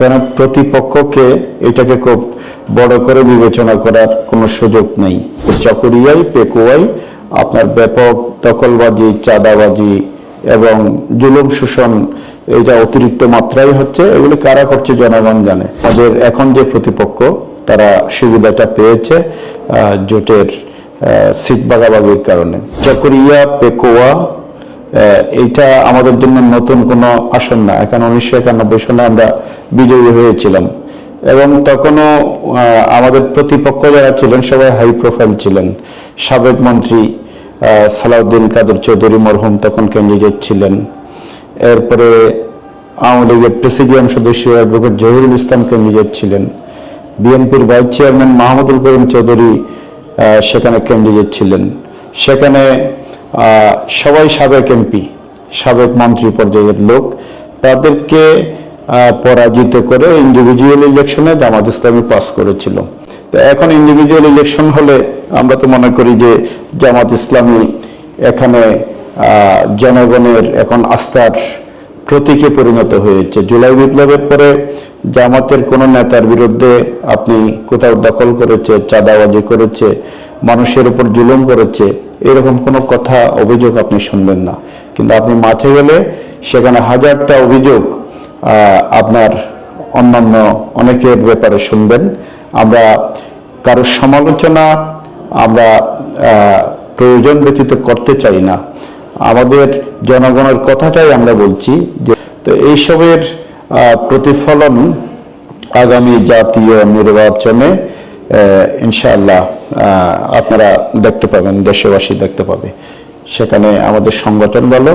কেন প্রতিপক্ষকে এটাকে খুব বড় করে বিবেচনা করার কোনো সুযোগ নেই। চকরিয়াই পেকুয়াই আপনার ব্যাপক দখলবাজি, চাঁদাবাজি এবং জুলুম, শোষণ, এটা অতিরিক্ত মাত্রায় হচ্ছে, এগুলি কারা করছে জনগণ জানে। তাদের এখন যে প্রতিপক্ষ, তারা সুবিধাটা পেয়েছে জোটের সিট বাগাবাগির কারণে। চকরিয়া, পেকুয়া এইটা আমাদের জন্য নতুন কোনো আসন না। এখন উনিশশো একানব্বই সালে আমরা বিজয়ী হয়েছিলাম। এবং তখনও আমাদের প্রতিপক্ষ যারা ছিলেন সবাই হাই প্রোফাইল ছিলেন। সাবেক মন্ত্রী সালাউদ্দিন কাদের চৌধুরী মরহুম তখন ক্যান্ডিডেট ছিলেন। এরপরে আওয়ামী লীগের প্রেসিডিয়াম সদস্য অ্যাডভোকেট জহিরুল ইসলাম ক্যান্ডিডেট ছিলেন। বিএনপির ভাইস চেয়ারম্যান মাহমুদুল করিম চৌধুরী সেখানে ক্যান্ডিডেট ছিলেন। সেখানে সবাই সাবেক এমপি, সাবেক মন্ত্রী পর্যায়ের লোক, তাদেরকে পরাজিত করে ইন্ডিভিজুয়াল ইলেকশনে জামাত ইসলামী পাস করেছিল। তো এখন ইন্ডিভিজুয়াল ইলেকশন হলে আমরা তো মনে করি যে জামাত ইসলামী এখানে জনগণের এখন আস্থার প্রতীকে পরিণত হয়েছে। জুলাই বিপ্লবের পরে জামাতের কোন নেতার বিরুদ্ধে আপনি কোথাও দখল করেছে, চাঁদাবাজি করেছে, মানুষের উপর জুলুম করেছে এরকম কোনো কথা, অভিযোগ আপনি শুনবেন না। কিন্তু আপনি মাঠে গেলে সেখানে হাজারটা অভিযোগ আপনার অন্যান্য অনেকের ব্যাপারে শুনবেন। আমরা কারোর সমালোচনা আমরা প্রয়োজন ব্যতীত করতে চাই না। আমাদের জনগণের কথাটাই আমরা বলছি যে, তো এইসবের প্রতিফলন আগামী জাতীয় নির্বাচনে ইনশাআল্লাহ আপনারা দেখতে পাবেন, দেশবাসী দেখতে পাবে। সেখানে আমাদের সংগঠন বলো,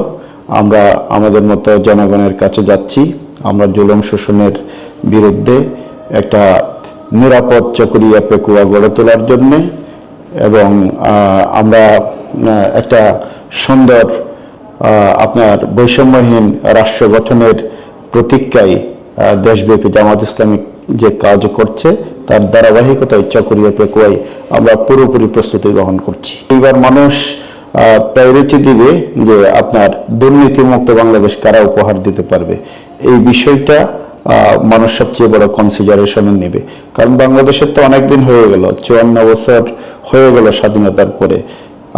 আমরা আমাদের মতো জনগণের কাছে যাচ্ছি। আমরা জুলুম শোষণের বিরুদ্ধে একটা নিরাপদ চকরিয়া পেকুয়া গড়ে তোলার জন্যে এবং আমরা একটা সুন্দর আপনার বৈষম্যহীন রাষ্ট্র গঠনের প্রতীক্ষায় দেশব্যাপী জামাত ইসলামিক যে কাজ করছে, তার ধারাবাহিকতায় চকরিয়া পেকুয়াই আমরা পুরোপুরি প্রস্তুতি গ্রহণ করছি। এইবার মানুষ প্রায়োরিটি দিবে যে আপনার দুর্নীতিমুক্ত বাংলাদেশ কারা উপহার দিতে পারবে। এই বিষয়টা মানুষ সবচেয়ে বড় কনসিডারেশনে নেবে। কারণ বাংলাদেশের তো অনেক দিন হয়ে গেল, চুয়ান্ন বছর হয়ে গেল স্বাধীনতার পরে।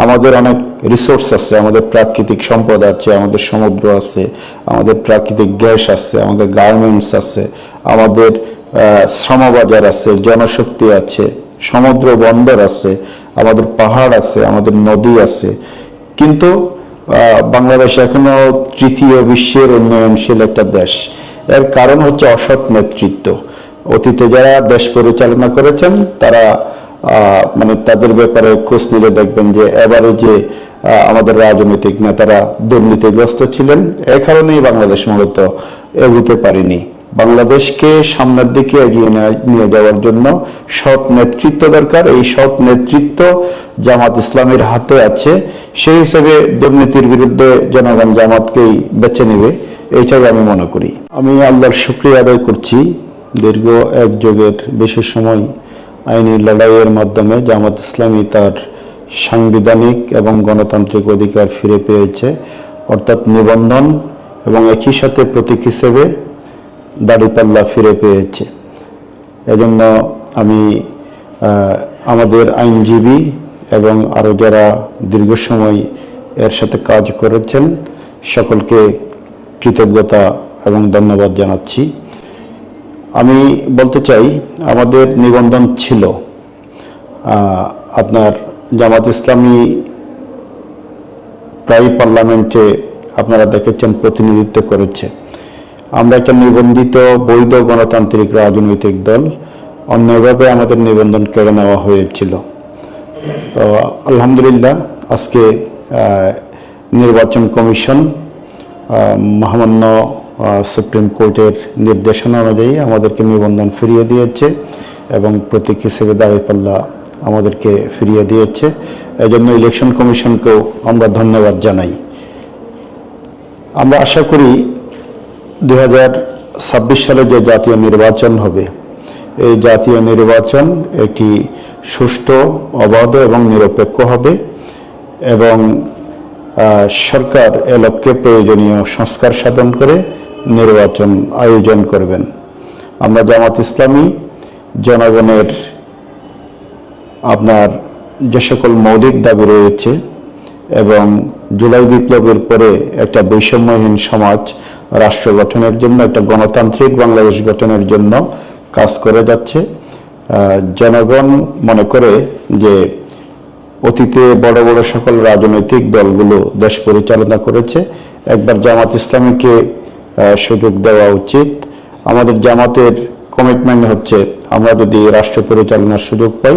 আমাদের অনেক রিসোর্স আছে, আমাদের প্রাকৃতিক সম্পদ আছে, আমাদের সমুদ্র আছে, আমাদের প্রাকৃতিক গ্যাস আছে, আমাদের গার্মেন্টস আছে, আমাদের শ্রমবাজার আছে, জনশক্তি আছে, সমুদ্র বন্দর আছে, আমাদের পাহাড় আছে, আমাদের নদী আছে। কিন্তু বাংলাদেশ এখনও তৃতীয় বিশ্বের উন্নয়নশীল একটা দেশ। এর কারণ হচ্ছে অসৎ নেতৃত্ব। অতীতে যারা দেশ পরিচালনা করেছেন, তারা মানে তাদের ব্যাপারে খোঁজ নিলে দেখবেন যে এবারে যে আমাদের রাজনৈতিক নেতারা দুর্নীতিগ্রস্ত ছিলেন, এ কারণেই বাংলাদেশ মূলত এগোতে পারেনি। বাংলাদেশকে সামনের দিকে এগিয়ে নেয়া- যাওয়ার জন্য সৎ নেতৃত্ব দরকার। এই সৎ নেতৃত্ব জামাত ইসলামের হাতে আছে। সেই হিসেবে দুর্নীতির বিরুদ্ধে জনগণ জামাতকেই বেছে নেবে এইটাই আমি মনে করি। আমি আল্লাহর শুক্রিয়া আদায় করছি। দীর্ঘ এক যুগের বেশি সময় আইনি লড়াইয়ের মাধ্যমে জামাত ইসলামী তার সাংবিধানিক এবং গণতান্ত্রিক অধিকার ফিরে পেয়েছে। অর্থাৎ নিবন্ধন এবং একই সাথে প্রতীক হিসেবে দাড়িপাল্লা ফিরে পেয়েছে। এজন্য আমি আমাদের আইনজীবী এবং আরও যারা দীর্ঘ সময় এর সাথে কাজ করেছেন, সকলকে কৃতজ্ঞতা এবং ধন্যবাদ জানাচ্ছি। আমি বলতে চাই, আমাদের নিবন্ধন ছিল আপনার জামাত ইসলামী প্রায় পার্লামেন্টে আপনারা দেখেছেন প্রতিনিধিত্ব করেছে। আমরা একটা নিবন্ধিত বৈধ গণতান্ত্রিক রাজনৈতিক দল। অন্যভাবে আমাদের নিবন্ধন কেড়ে নেওয়া হয়েছিল। তো আলহামদুলিল্লাহ, আজকে নির্বাচন কমিশন মহামান্য সুপ্রিম কোর্টের নির্দেশনা অনুযায়ী আমাদেরকে নিবন্ধন ফিরিয়ে দিয়েছে এবং প্রতীক হিসেবে দাঁড়িপাল্লা আমাদেরকে ফিরিয়ে দিয়েছে। এই জন্য ইলেকশন কমিশনকেও আমরা ধন্যবাদ জানাই। আমরা আশা করি দু হাজার ছাব্বিশ সালে যে জাতীয় নির্বাচন হবে, এই জাতীয় নির্বাচন একটি সুষ্ঠু, অবাধ এবং নিরপেক্ষ হবে এবং সরকার এ লক্ষ্যে প্রয়োজনীয় সংস্কার সাধন করে নির্বাচন আয়োজন করবেন। আমরা জামাত ইসলামী, জনগণের আপনার যে সকল মৌলিক দাবি রয়েছে এবং জুলাই বিপ্লবের পরে একটা বৈষম্যহীন সমাজ রাষ্ট্র গঠনের জন্য, একটা গণতান্ত্রিক বাংলাদেশ গঠনের জন্য কাজ করে যাচ্ছে। জনগণ মনে করে যে অতীতে বড় বড় সকল রাজনৈতিক দলগুলো দেশ পরিচালনা করেছে। একবার জামাত ইসলামীকে সুযোগ দেওয়া উচিত। আমাদের জামাতের কমিটমেন্ট হচ্ছে, আমরা যদি রাষ্ট্র পরিচালনার সুযোগ পাই,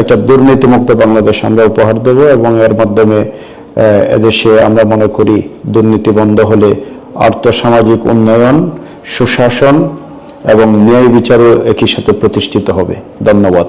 একটা দুর্নীতিমুক্ত বাংলাদেশ আমরা উপহার দেব এবং এর মাধ্যমে এদেশে আমরা মনে করি দুর্নীতি বন্ধ হলে আর্থসামাজিক উন্নয়ন সুশাসন এবং ন্যায় বিচারও একই সাথে প্রতিষ্ঠিত হবে। ধন্যবাদ।